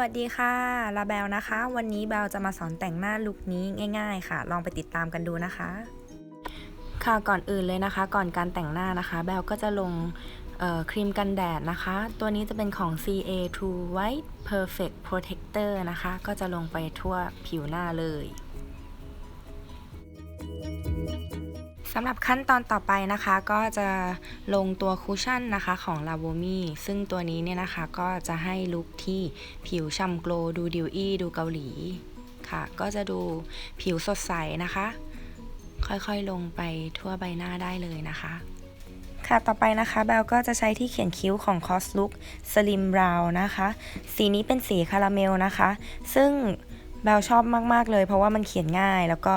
วัสดีค่ะ ลาแบลนะคะ วันนี้แบลจะมาสอนแต่งหน้าลุคนี้ง่าย ๆ ค่ะ ลองไปติดตามกันดูนะคะ ค่ะก่อนอื่นเลยนะคะ ก่อนการแต่งหน้านะคะแบลก็จะลงครีมกันแดดนะคะ ตัวนี้จะเป็นของ CA True White Perfect Protector นะคะ ก็จะลงไปทั่วผิวหน้าเลยำหรับขั้นตอนต่อไปนะคะก็จะลงตัวคุชชั่นนะคะของ l a v o m i ซึ่งตัวนี้เนี่ยนะคะก็จะให้ลุคที่ผิวฉ่ำโกลดูดิวอี้ดูเกาหลีค่ะ ก็จะดูผิวสดใสนะคะ ค่อยๆลงไปทั่วใบหน้าได้เลยนะคะ ค่ะต่อไปนะคะแบลก็จะใช้ที่เขียนคิ้วของ Cos Look Slim Brow นะคะ สีนี้เป็นสีคาราเมลนะคะ ซึ่งแบลชอบมากๆเลย เพราะว่ามันเขียนง่ายแล้วก็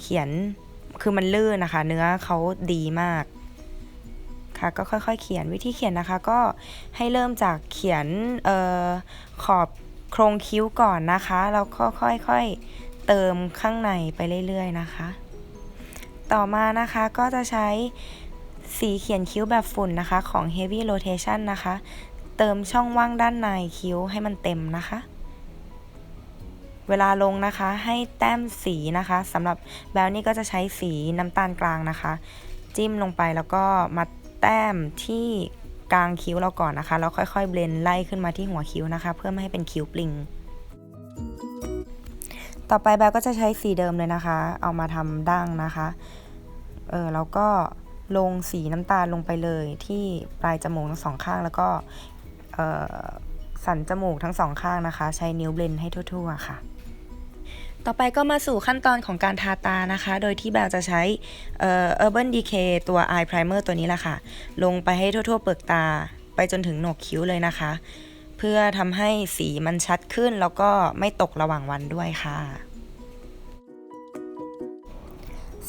เขียน คือมันลื่นนะคะ เนื้อเขาดีมาก ค่ะก็ค่อยๆ เขียนวิธีเขียนนะคะ ก็ให้เริ่มจากเขียนออขอบโครงคิ้วก่อนนะคะแล้วก็ค่อยๆเติมข้างในไปเรื่อยๆนะคะ ต่อมานะคะก็จะใช้สีเขียนคิ้วแบบฝุ่นนะคะของ Heavy Rotation นะคะ เติมช่องว่างด้านในคิ้วให้มันเต็มนะคะ เวลาลงนะคะให้แต้มสีนะคะสำหรับแบลนี่ก็จะใช้สีน้ำตาลกลางนะคะ จิ้มลงไปแล้วก็มาแต้มที่กลางคิ้วเราก่อนนะคะแล้วค่อยๆ เบลนไล่ขึ้นมาที่หัวคิ้วนะคะ เพื่อไม่ให้เป็นคิ้วปลิง ต่อไปแบลก็จะใช้สีเดิมเลยนะคะ เอามาทำดั้งนะคะเออแล้วก็ลงสีน้ำตาลลงไปเลยที่ปลายจมูกทั้งสองข้างแล้วก็สันจมูกทั้งสองข้างนะคะ ใช้นิ้วเบลนให้ทั่ว ๆ ค่ะ ต่อไปก็มาสู่ขั้นตอนของการทาตานะคะ โดยที่แบลจะใช้เอ่อ Urban Decay ตัว Eye Primer ตัวนี้แหละค่ะ ลงไปให้ทั่วๆ เปลือกตา ไปจนถึงโหนกคิ้วเลยนะคะ เพื่อทำให้สีมันชัดขึ้นแล้วก็ไม่ตกระหว่างวันด้วยค่ะ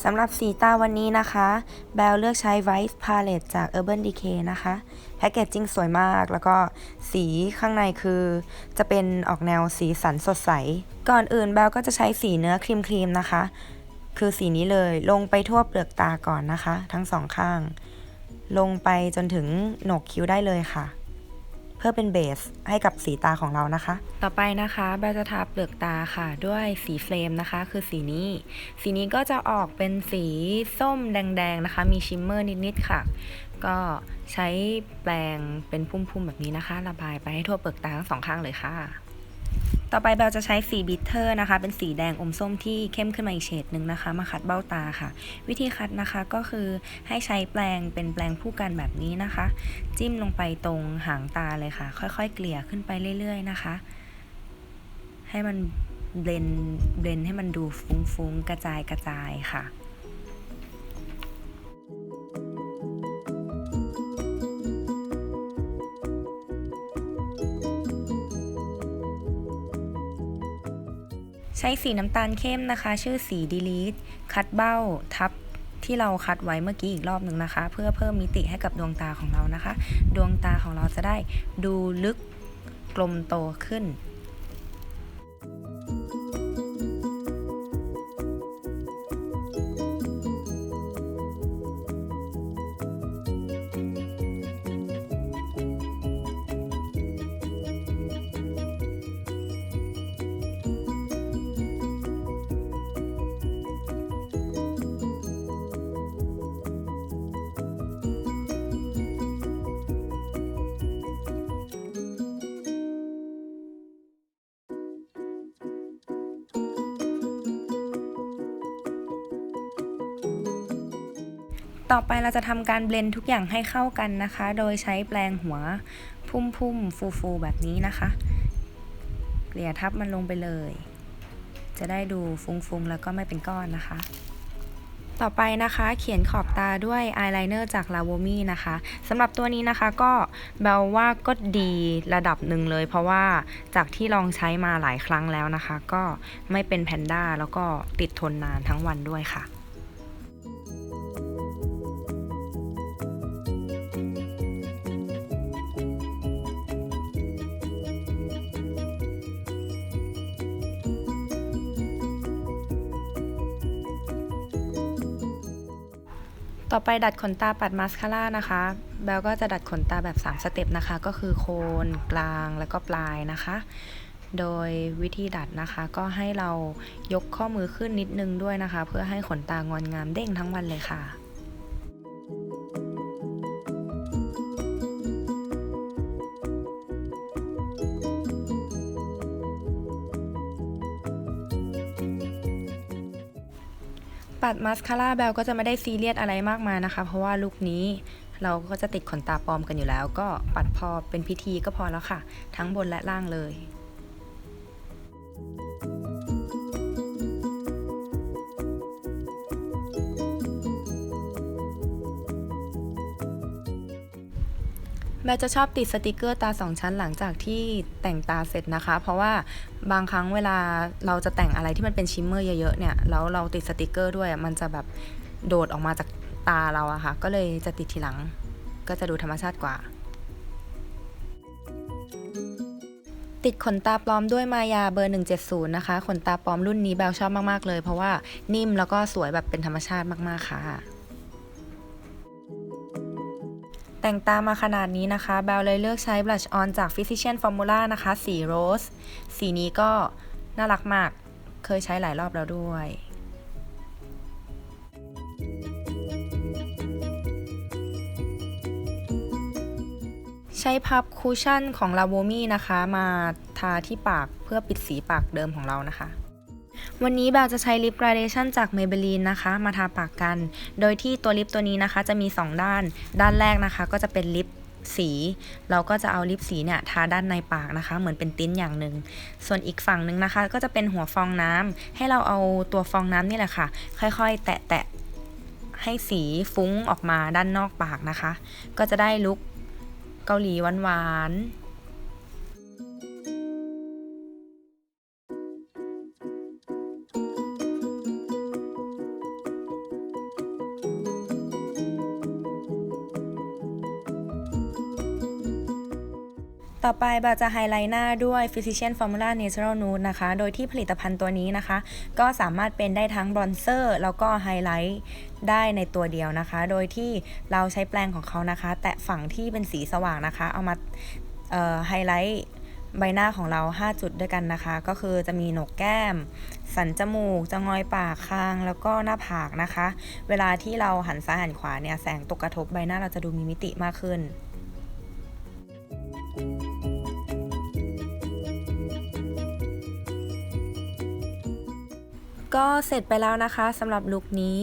สำหรับสีตาวันนี้นะคะ แบลเลือกใช้ Vice Palette จาก Urban Decay นะคะ แพคเกจจิ้งสวยมาก แล้วก็สีข้างในคือ จะเป็นออกแนวสีสันสดใส ก่อนอื่นแบลก็จะใช้สีเนื้อครีมครีมๆนะคะ คือสีนี้เลยลงไปทั่วเปลือกตาก่อนนะคะ ทั้งสองข้าง ลงไปจนถึงโหนกคิ้วได้เลยค่ะ เพื่อเป็นเบสให้กับสีตาของเรานะคะ ต่อไปนะคะแบลจะทาเปลือกตาค่ะ ด้วยสีเฟรมนะคะ คือสีนี้ สีนี้ก็จะออกเป็นสีส้มแดงๆนะคะ มีชิมเมอร์นิดๆค่ะ ก็ใช้แปรงเป็นพุ่มๆแบบนี้นะคะ ระบายไปให้ทั่วเปลือกตาทั้งสองข้างเลยค่ะ ต่อไปแบลจะใช้สีบิทเทอร์นะคะ เป็นสีแดงอมส้มที่เข้มขึ้นมาอีกเฉดหนึ่งนะคะ มาคัดเบ้าตาค่ะ วิธีคัดนะคะก็คือให้ใช้แปรงเป็นแปรงผู้กันแบบนี้นะคะ จิ้มลงไปตรงหางตาเลยค่ะ ค่อยๆ เกลี่ยขึ้นไปเรื่อยๆนะคะ ให้มันเบลนเบลนให้มันดูฟุ้งๆ กระจายกระจายค่ะ ช้สีน้ำตาลเข้มนะคะ ชื่อสี delete คัดเบ้าทับที่เราคัดไว้เมื่อกี้อีกรอบหนึ่งนะคะ เพื่อเพิ่มมิติให้กับดวงตาของเรานะคะ ดวงตาของเราจะได้ดูลึกกลมโตขึ้น ต่อไปเราจะทำการเบลนทุกอย่างให้เข้ากันนะคะ โดยใช้แปรงหัวพุ่มๆ ฟูๆ แบบนี้นะคะ เกลี่ยทับมันลงไปเลย จะได้ดูฟุ้งๆ แล้วก็ไม่เป็นก้อนนะคะ ต่อไปนะคะเขียนขอบตาด้วยอายไลเนอร์จาก l a v o m i นะคะสำหรับตัวนี้นะคะก็เบลว่าก็ดีระดับหนึ่งเลย เพราะว่าจากที่ลองใช้มาหลายครั้งแล้วนะคะ ก็ไม่เป็นแพนด้าแล้วก็ติดทนนานทั้งวันด้วยค่ะ ต่อไปดัดขนตาปัดมาสคาร่านะคะแบลก็จะดัดขนตาแบบ 3 สเต็ปนะคะ ก็คือโคนกลางแล้วก็ปลายนะคะ โดยวิธีดัดนะคะ ก็ให้เรายกข้อมือขึ้นนิดนึงด้วยนะคะ เพื่อให้ขนตางอนงามเด้งทั้งวันเลยค่ะ ปัดมาสคาร่าแบลก็จะไม่ได้ซีเรียสอะไรมากมายนะคะ เพราะว่าลุคนี้เราก็จะติดขนตาปลอมกันอยู่แล้ว ก็ปัดพอเป็นพิธีก็พอแล้วค่ะ ทั้งบนและล่างเลย แบลจะชอบติดสติกเกอร์ตาสองชั้นหลังจากที่แต่งตาเสร็จนะคะ เพราะว่าบางครั้งเวลาเราจะแต่งอะไรที่มันเป็นชิมเมอร์เยอะๆเนี่ยแล้วเราติดสติกเกอร์ด้วยมันจะแบบโดดออกมาจากตาเราอะค่ะ ก็เลยจะติดทีหลัง ก็จะดูธรรมชาติกว่า ติดขนตาปลอมด้วยมายาเบอร์ 170 นะคะ ขนตาปลอมรุ่นนี้แบลชอบมากๆเลย เพราะว่านิ่มแล้วก็สวยแบบเป็นธรรมชาติมากๆค่ะ แต่งตามาขนาดนี้นะคะแบลเลยเลือกใช้ Blush On จาก Physician Formula นะคะ สีโรส สีนี้ก็น่ารักมาก เคยใช้หลายรอบแล้วด้วยใช้พับคูชั่นของ l a v o m i นะคะ มาทาที่ปากเพื่อปิดสีปากเดิมของเรานะคะ วันนี้แบลจะใช้ลิป Gradation จาก Maybelline นะคะ มาทาปากกัน โดยที่ตัวลิปตัวนี้นะคะ จะมี 2 ด้าน ด้านแรกนะคะ ก็จะเป็นลิปสี เราก็จะเอาลิปสีเนี่ยทาด้านในปากนะคะ เหมือนเป็นติ้นอย่างหนึ่ง ส่วนอีกฝั่งหนึ่งนะคะ ก็จะเป็นหัวฟองน้ำให้เราเอาตัวฟองน้ำนี่แหละค่ะ ค่อยๆ แตะๆให้สีฟุ้งออกมาด้านนอกปากนะคะ ก็จะได้ลุคเกาหลีหวานๆ ต่อไปบาจะไฮไลท์หน้าด้วย Physician Formula Natural Nude นะคะ โดยที่ผลิตภัณฑ์ตัวนี้นะคะ ก็สามารถเป็นได้ทั้งบรอนเซอร์ แล้วก็ไฮไลท์ได้ในตัวเดียวนะคะ โดยที่เราใช้แปรงของเขานะคะ แตะฝั่งที่เป็นสีสว่างนะคะ เอามาไฮไลท์ใบหน้าของเรา 5 จุดด้วยกันนะคะ ก็คือจะมีโหนกแก้ม สันจมูก จะงอยปากคาง แล้วก็หน้าผากนะคะ เวลาที่เราหันซ้ายหันขวาเนี่ย แสงตกกระทบใบหน้าเราจะดูมีมิติมากขึ้น ก็เสร็จไปแล้วนะคะสำหรับลุคนี้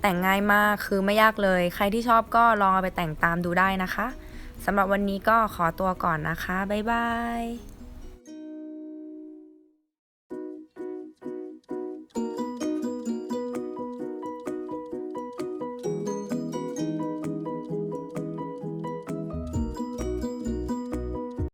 แต่งง่ายมากคือไม่ยากเลย ใครที่ชอบก็ลองเอาไปแต่งตามดูได้นะคะสำหรับวันนี้ก็ขอตัวก่อนนะคะ บ๊ายบาย